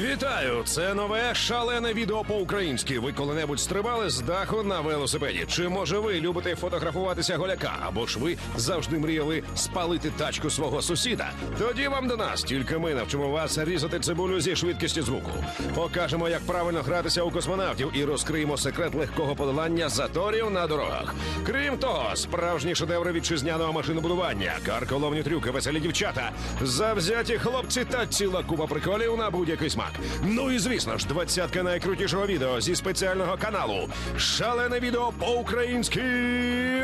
Вітаю! Це нове шалене відео по-українськи. Ви коли-небудь стрибали з даху на велосипеді? Чи може ви любите фотографуватися голяка? Або ж ви завжди мріяли спалити тачку свого сусіда? Тоді вам до нас. Тільки ми навчимо вас різати цибулю зі швидкістю звуку. Покажемо, як правильно гратися у космонавтів і розкриємо секрет легкого подолання заторів на дорогах. Крім того, справжні шедеври вітчизняного машинобудування, карколовні трюки, веселі дівчата, завзяті хлопці та ціла купа приколів на будь-який смак. Ну і звісно ж, двадцятка найкрутішого відео зі спеціального каналу. Шалене відео по-українськи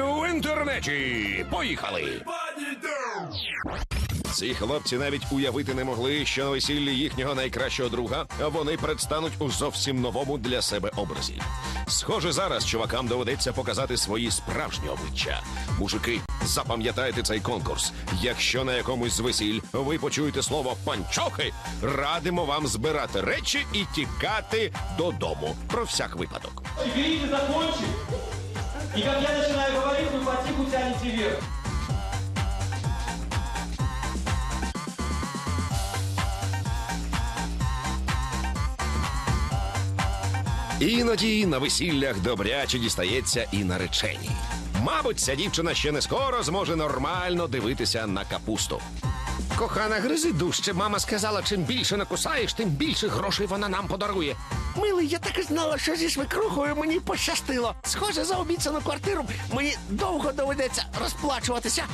в інтернеті. Поїхали! Ці хлопці навіть уявити не могли, що на весіллі їхнього найкращого друга вони предстануть у зовсім новому для себе образі. Схоже, зараз чувакам доведеться показати свої справжні обличчя. Мужики, запам'ятайте цей конкурс. Якщо на якомусь з весіль ви почуєте слово панчохи, радимо вам збирати речі і тікати додому про всяк випадок. Видите, закончим. И как я начинаю говорить, вы потиху тянете вверх. Іноді на весіллях добряче дістається і нареченій. Мабуть, ця дівчина ще не скоро зможе нормально дивитися на капусту. Кохана, гризи дужче. Мама сказала, чим більше накусаєш, тим більше грошей вона нам подарує. Милий, я так і знала, що зі свекрухою мені пощастило. Схоже, за обіцяну квартиру мені довго доведеться розплачуватися.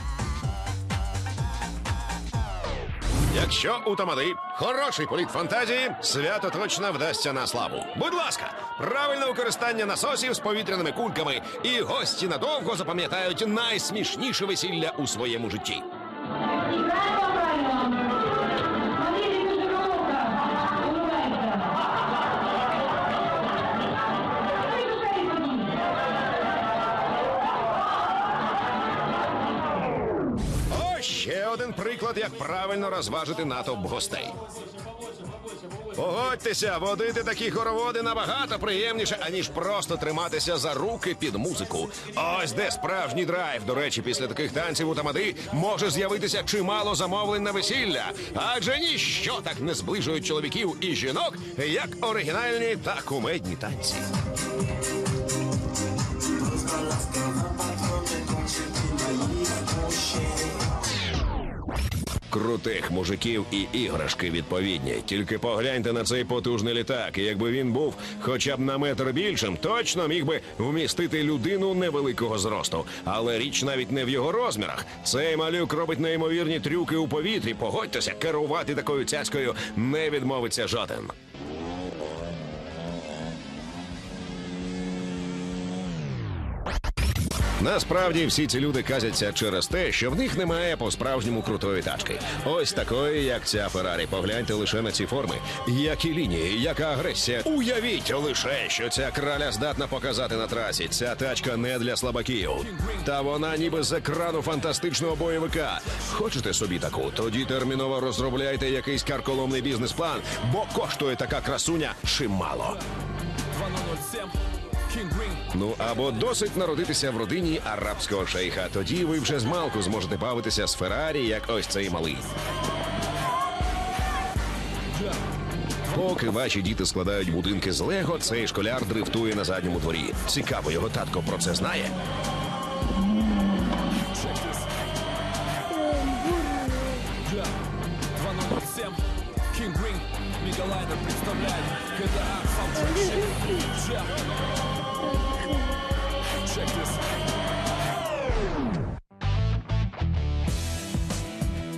Якщо у тамади хороший політ фантазії, свято точно вдасться на славу. Будь ласка, правильне використання насосів з повітряними кульками, і гості надовго запам'ятають найсмішніше весілля у своєму житті. Приклад, як правильно розважити натовп гостей. Погодьтеся, водити такі хороводи набагато приємніше, аніж просто триматися за руки під музику. Ось де справжній драйв. До речі, після таких танців у тамади може з'явитися чимало замовлень на весілля. Адже ніщо так не зближують чоловіків і жінок, як оригінальні та кумедні танці. Крутих мужиків і іграшки відповідні. Тільки погляньте на цей потужний літак. І якби він був хоча б на метр більшим, точно міг би вмістити людину невеликого зросту. Але річ навіть не в його розмірах. Цей малюк робить неймовірні трюки у повітрі. Погодьтеся, керувати такою цяцькою не відмовиться жоден. Насправді всі ці люди казяться через те, що в них немає по-справжньому крутої тачки. Ось такої, як ця Феррарі. Погляньте лише на ці форми. Які лінії, яка агресія. Уявіть лише, що ця краля здатна показати на трасі. Ця тачка не для слабаків. Та вона ніби з екрану фантастичного бойовика. Хочете собі таку? Тоді терміново розробляйте якийсь карколомний бізнес-план, бо коштує така красуня чимало. Ну або досить народитися в родині арабського шейха. Тоді ви вже з малку зможете бавитися з Феррарі, як ось цей малий. Поки ваші діти складають будинки з Лего, цей школяр дрифтує на задньому дворі. Цікаво, його татко про це знає. Представляет GTA Soundtrack Check Check this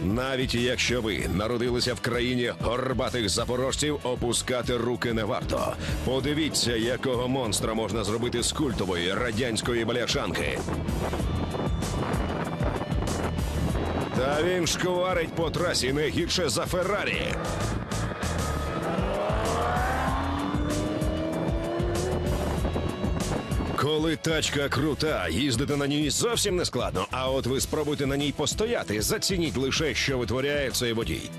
Навіть якщо ви народилися в країні горбатих запорожців, опускати руки не варто. Подивіться, якого монстра можна зробити з культової радянської бляшанки. Та він шкварить по трасі не гірше за Феррарі. Коли тачка крута, їздити на ній зовсім не складно. А от ви спробуйте на ній постояти, зацініть лише, що витворяє цей водій.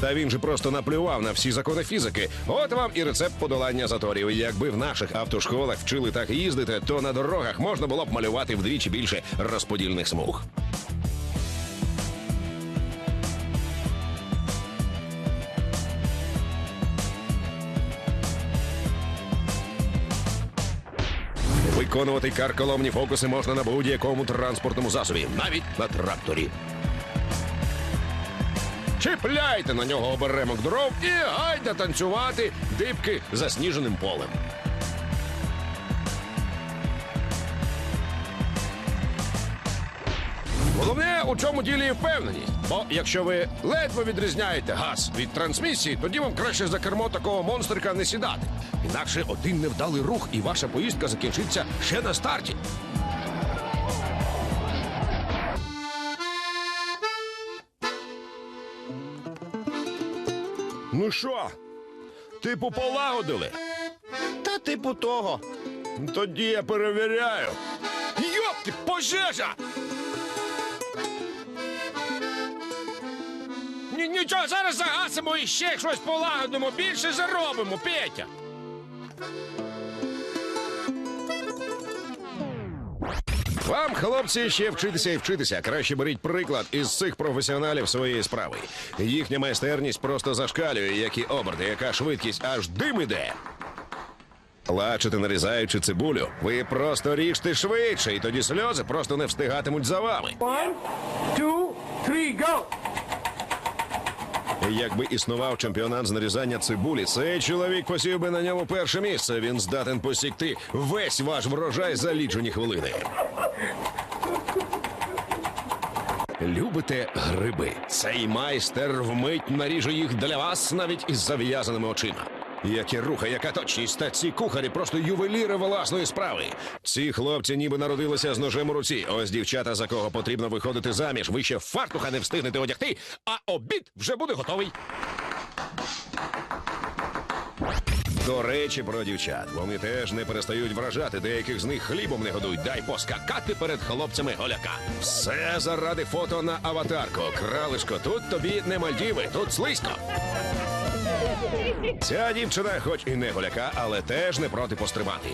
Та він же просто наплював на всі закони фізики. От вам і рецепт подолання заторів. Якби в наших автошколах вчили так їздити, то на дорогах можна було б малювати вдвічі більше розподільних смуг. Виконувати карколомні фокуси можна на будь-якому транспортному засобі, навіть на тракторі. Чіпляйте на нього оберемок дров і гайда танцювати дибки засніженим полем. Головне у цьому ділі впевненість. Бо якщо ви ледве відрізняєте газ від трансмісії, тоді вам краще за кермо такого монстрика не сідати. Інакше один невдалий рух, і ваша поїздка закінчиться ще на старті. Ну що, типу полагодили? Та типу того. Тоді я перевіряю. Йопти, пожежа! Ні, нічого, зараз загасимо і ще щось полагодимо. Більше заробимо, Петя. Вам, хлопці, ще вчитися і вчитися. Краще беріть приклад із цих професіоналів своєї справи. Їхня майстерність просто зашкалює, які оберти, яка швидкість, аж дим іде. Плачете, нарізаючи цибулю. Ви просто ріжте швидше, і тоді сльози просто не встигатимуть за вами. One, two, three, go! Якби існував чемпіонат з нарізання цибулі, цей чоловік посів би на ньому перше місце. Він здатен посікти весь ваш врожай за лічені хвилини. Любите гриби? Цей майстер вмить наріже їх для вас навіть із зав'язаними очима. Які рухи, яка точність, та ці кухарі просто ювеліри власної справи. Ці хлопці ніби народилися з ножем у руці. Ось дівчата, за кого потрібно виходити заміж. Ви ще фартуха не встигнете одягти, а обід вже буде готовий. До речі, про дівчат. Вони теж не перестають вражати. Деяких з них хлібом не годують. Дай поскакати перед хлопцями голяка. Все заради фото на аватарку. Кралишко, тут тобі не Мальдіви, тут слизько. Ця дівчина, хоч і не голяка, але теж не проти пострибати.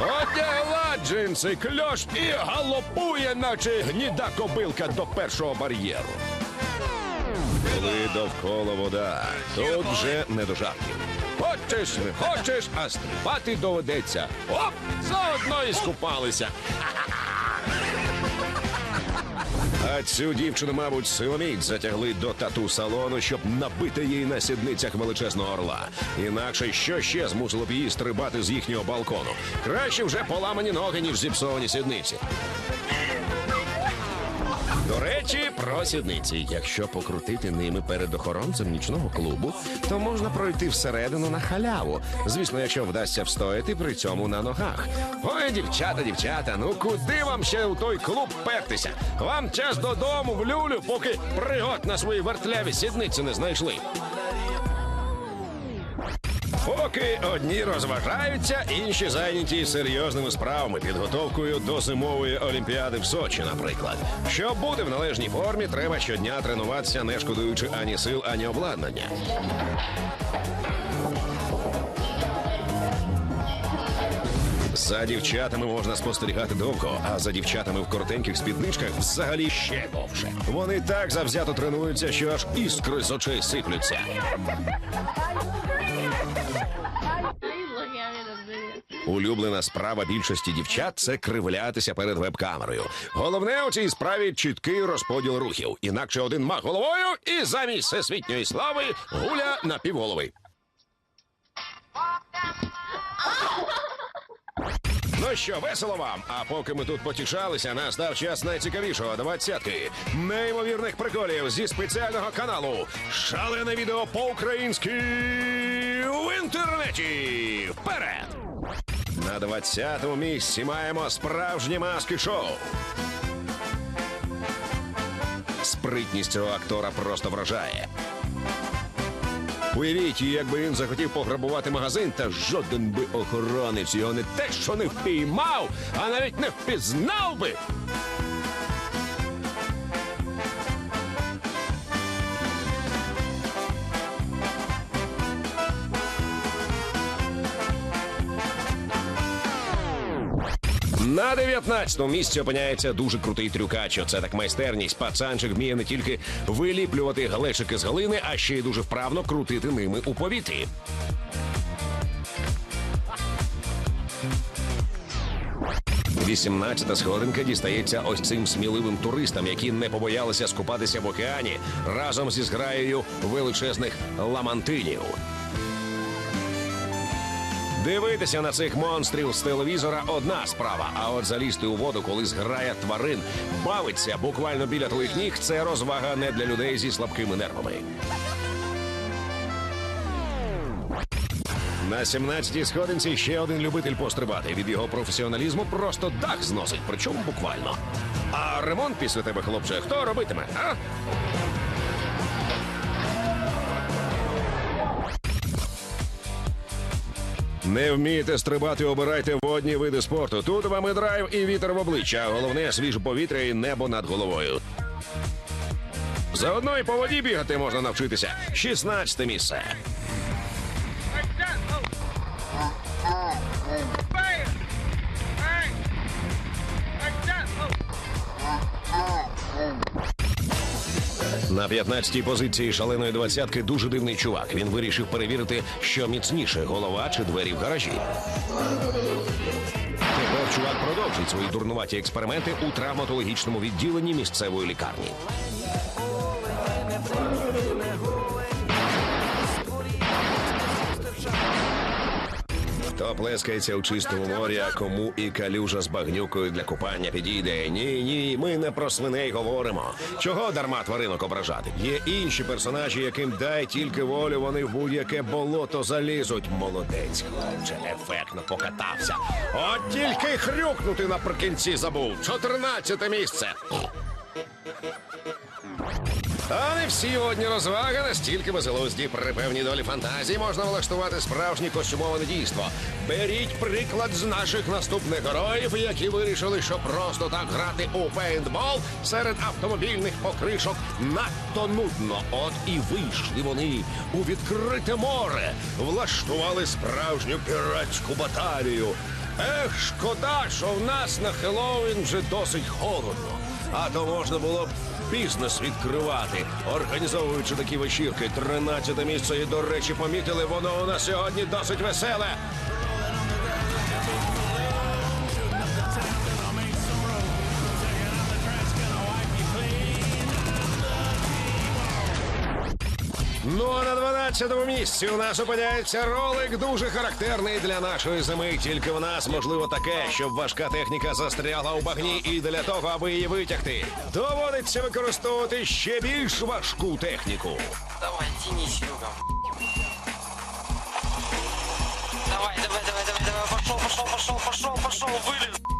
Одягла джинси, кльош і галопує, наче гніда кобилка до першого бар'єру. Коли довкола вода, тут вже не до жартів. Хочеш, не хочеш, а стрибати доведеться. Оп! Заодно і скупалися. А цю дівчину, мабуть, силоміць затягли до тату-салону, щоб набити їй на сідницях величезного орла. Інакше що ще змусило б її стрибати з їхнього балкону? Краще вже поламані ноги, ніж зіпсовані сідниці. До речі, про сідниці. Якщо покрутити ними перед охоронцем нічного клубу, то можна пройти всередину на халяву. Звісно, якщо вдасться встояти при цьому на ногах. Ой, дівчата, дівчата, ну куди вам ще у той клуб пертися? Вам час додому в люлю, поки пригод на свої вертляві сідниці не знайшли. Поки одні розважаються, інші зайняті серйозними справами, підготовкою до зимової олімпіади в Сочі, наприклад. Щоб бути в належній формі, треба щодня тренуватися, не шкодуючи ані сил, ані обладнання. За дівчатами можна спостерігати довго, а за дівчатами в коротеньких спідничках взагалі ще довше. Вони так завзято тренуються, що аж іскри з очей сиплються. Улюблена справа більшості дівчат це кривлятися перед веб-камерою. Головне у цій справі чіткий розподіл рухів. Інакше один мах головою і замість всесвітньої слави гуля на півголови. Ну що, весело вам. А поки ми тут потішалися, настав час найцікавішого двадцятки. Неймовірних приколів зі спеціального каналу. Шалене відео по-українськи в інтернеті. Вперед! На 20-му місці маємо справжнє маски шоу. Спритність цього актора просто вражає. Уявіть, якби він захотів пограбувати магазин, та жоден би охоронець його не те, що не впіймав, а навіть не впізнав би. На 19-му місці опиняється дуже крутий трюкач. Оце так майстерність. Пацанчик вміє не тільки виліплювати галешики з галини, а ще й дуже вправно крутити ними у повітрі. Вісімнадцята сходинка дістається ось цим сміливим туристам, які не побоялися скупатися в океані разом зі зграєю величезних ламантинів. Дивитися на цих монстрів з телевізора одна справа. А от залізти у воду, коли зграя тварин бавиться буквально біля твоїх ніг, це розвага не для людей зі слабкими нервами. На 17-й сходинці ще один любитель пострибати. Від його професіоналізму просто дах зносить, причому буквально. А ремонт після тебе, хлопче, хто робитиме? А? Не вмієте стрибати, обирайте водні види спорту. Тут вам і драйв, і вітер в обличчя. Головне свіже повітря і небо над головою. Заодно і по воді бігати можна навчитися. 16 місце. На 15-й позиції шаленої двадцятки дуже дивний чувак. Він вирішив перевірити, що міцніше голова чи двері в гаражі. Тепер чувак продовжить свої дурнуваті експерименти у травматологічному відділенні місцевої лікарні. Плескається у чистому морі, а кому і калюжа з багнюкою для купання підійде. Ні, ні, ми не про свиней говоримо. Чого дарма тваринок ображати? Є інші персонажі, яким дай тільки волю, вони в будь-яке болото залізуть. Молодець, хлопче, ефектно покатався. От тільки хрюкнути наприкінці забув. Чотирнадцяте місце. Та не всі одні розваги настільки безглузді. При певній долі фантазії можна влаштувати справжнє костюмоване дійство. Беріть приклад з наших наступних героїв, які вирішили, що просто так грати у пейнтбол серед автомобільних покришок надто нудно. От і вийшли вони у відкрите море, влаштували справжню піратську баталію. Ех, шкода, що в нас на Хеллоуін вже досить холодно. А то можна було б бізнес відкривати, організовуючи такі вечірки. 13 місце і, до речі, помітили, воно у нас сьогодні досить веселе. Ну а на 12-му місці у нас опиняється ролик дуже характерний для нашої зими. Тільки в нас можливо таке, щоб важка техніка застрягла у багні, і для того, аби її витягти, доводиться використовувати ще більш важку техніку. Давай, тяни, Серега. Давай, давай, давай, давай, давай, пошел, пошел, пошел, пошел, пошел, вылез.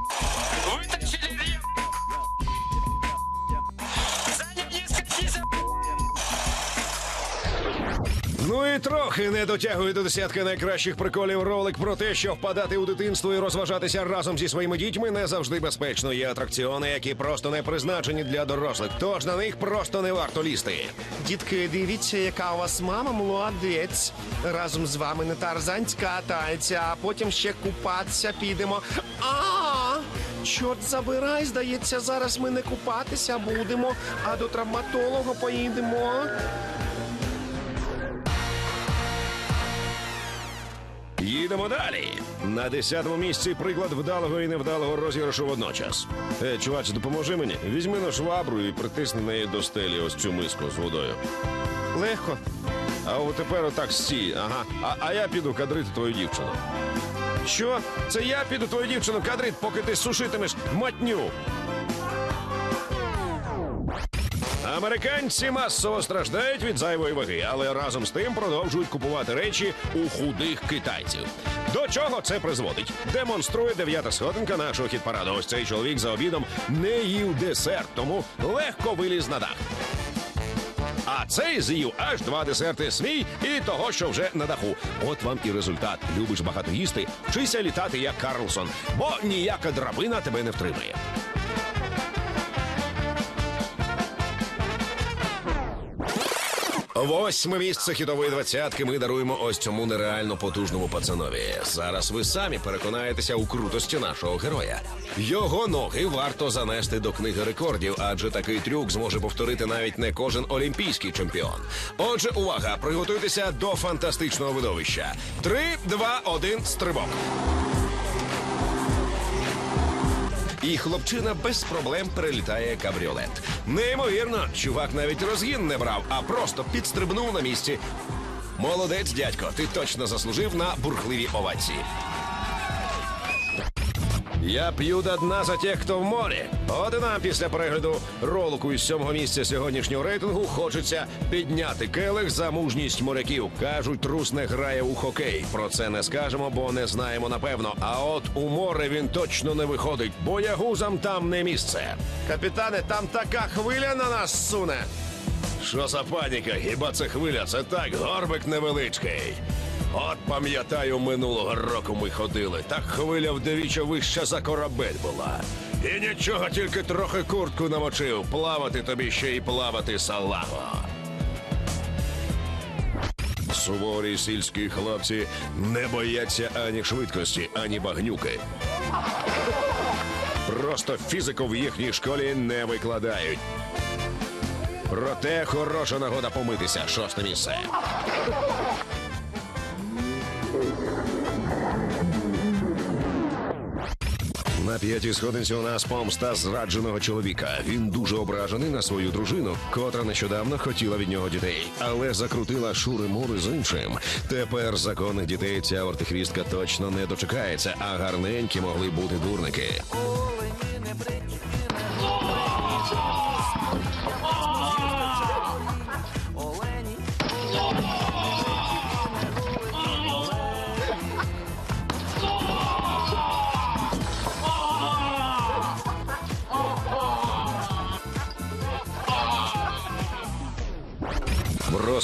Ну і трохи не дотягує до десятки найкращих приколів ролик про те, що впадати у дитинство і розважатися разом зі своїми дітьми не завжди безпечно. Є атракціони, які просто не призначені для дорослих, тож на них просто не варто лізти. Дітки, дивіться, яка у вас мама молодець. Разом з вами на тарзанці катається, а потім ще купатися підемо. А, чорт забирай, здається, зараз ми не купатися будемо, а до травматолога поїдемо. Їдемо далі. На десятому місці приклад вдалого і невдалого розіграшу водночас. Е, чувач, допоможи мені. Візьми на швабру і притисни неї до стелі ось цю миску з водою. Легко. А от тепер отак стій. Ага. А, а я піду кадрити твою дівчину. Що? Це я піду твою дівчину кадрити, поки ти сушитимеш матню. Американці масово страждають від зайвої ваги, але разом з тим продовжують купувати речі у худих китайців. До чого це призводить? Демонструє дев'ята сходинка нашого хіт-параду. Ось цей чоловік за обідом не їв десерт, тому легко виліз на дах. А цей з'їв аж два десерти свій і того, що вже на даху. От вам і результат. Любиш багато їсти, вчися літати як Карлсон, бо ніяка драбина тебе не втримає. Восьме місце хітової двадцятки ми даруємо ось цьому нереально потужному пацанові. Зараз ви самі переконаєтеся у крутості нашого героя. Його ноги варто занести до книги рекордів, адже такий трюк зможе повторити навіть не кожен олімпійський чемпіон. Отже, увага, приготуйтеся до фантастичного видовища. Три, два, один, стрибок. І хлопчина без проблем перелітає кабріолет. Неймовірно, чувак навіть розгін не брав, а просто підстрибнув на місці. Молодець, дядько, ти точно заслужив на бурхливі овації. Я п'ю до дна за тих, хто в морі. От і нам після перегляду ролику із сьомого місця сьогоднішнього рейтингу хочеться підняти келих за мужність моряків. Кажуть, трус не грає у хокей. Про це не скажемо, бо не знаємо напевно. А от у море він точно не виходить. Боягузам там не місце. Капітане, там така хвиля на нас суне. Що за паніка? Хіба це хвиля? Це так, горбик невеличкий. От пам'ятаю, минулого року ми ходили. Так хвиля вдвічі вища за корабель була. І нічого, тільки трохи куртку намочив. Плавати тобі ще й плавати салаго. Суворі сільські хлопці не бояться ані швидкості, ані багнюки. Просто фізику в їхній школі не викладають. Проте хороша нагода помитися. Шосте місце. П'ятій сходинці у нас помста зрадженого чоловіка. Він дуже ображений на свою дружину, котра нещодавно хотіла від нього дітей, але закрутила шури мури з іншим. Тепер законних дітей ця ортихвістка точно не дочекається, а гарненькі могли бути дурники.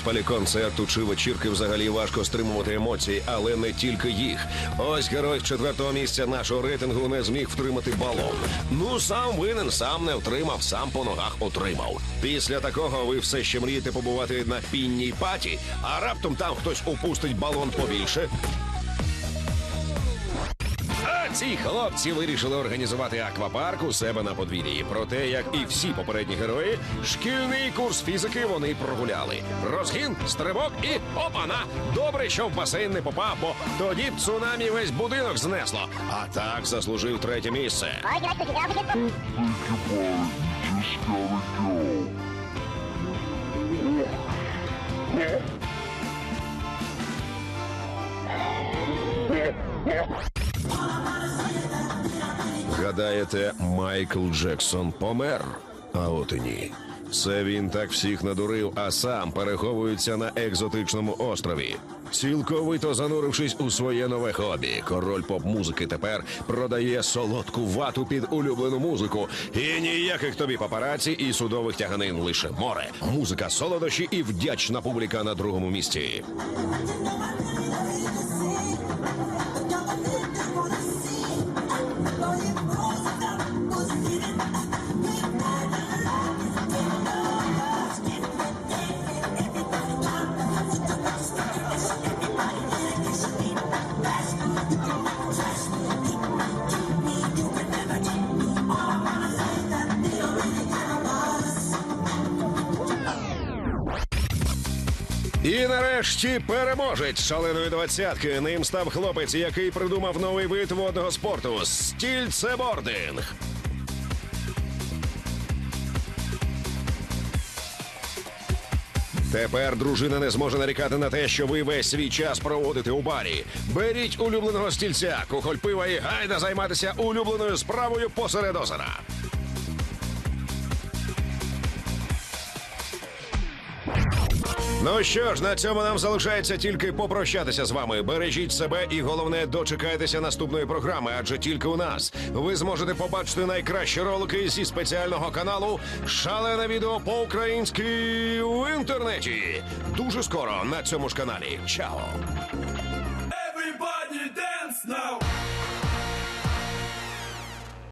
В розпалі концерту чи вечірки взагалі важко стримувати емоції, але не тільки їх. Ось герой четвертого місця нашого рейтингу не зміг втримати балон. Ну сам винен, сам не втримав, сам по ногах отримав. Після такого ви все ще мрієте побувати на пінній паті, а раптом там хтось упустить балон побільше. Ці хлопці вирішили організувати аквапарк у себе на подвір'ї. Проте, як і всі попередні герої, шкільний курс фізики вони прогуляли. Розгін, стрибок і опана! Добре, що в басейн не попав, бо тоді б цунамі весь будинок знесло. А так заслужив третє місце. Гадаєте, Майкл Джексон помер? А от і ні. Це він так всіх надурив, а сам переховується на екзотичному острові. Цілковито занурившись у своє нове хобі, король поп-музики тепер продає солодку вату під улюблену музику. І ніяких тобі папараці і судових тяганин лише море. Музика, солодощі і вдячна публіка на другому місці. Нарешті переможець шаленої двадцятки. Ним став хлопець, який придумав новий вид водного спорту стільцебординг. Тепер дружина не зможе нарікати на те, що ви весь свій час проводите у барі. Беріть улюбленого стільця, кухоль пива і гайда займатися улюбленою справою посеред озера. Ну що ж, на цьому нам залишається тільки попрощатися з вами. Бережіть себе і головне дочекайтеся наступної програми, адже тільки у нас ви зможете побачити найкращі ролики зі спеціального каналу Шалене відео по-українськи в інтернеті. Дуже скоро на цьому ж каналі. Чао! Everybody dance now!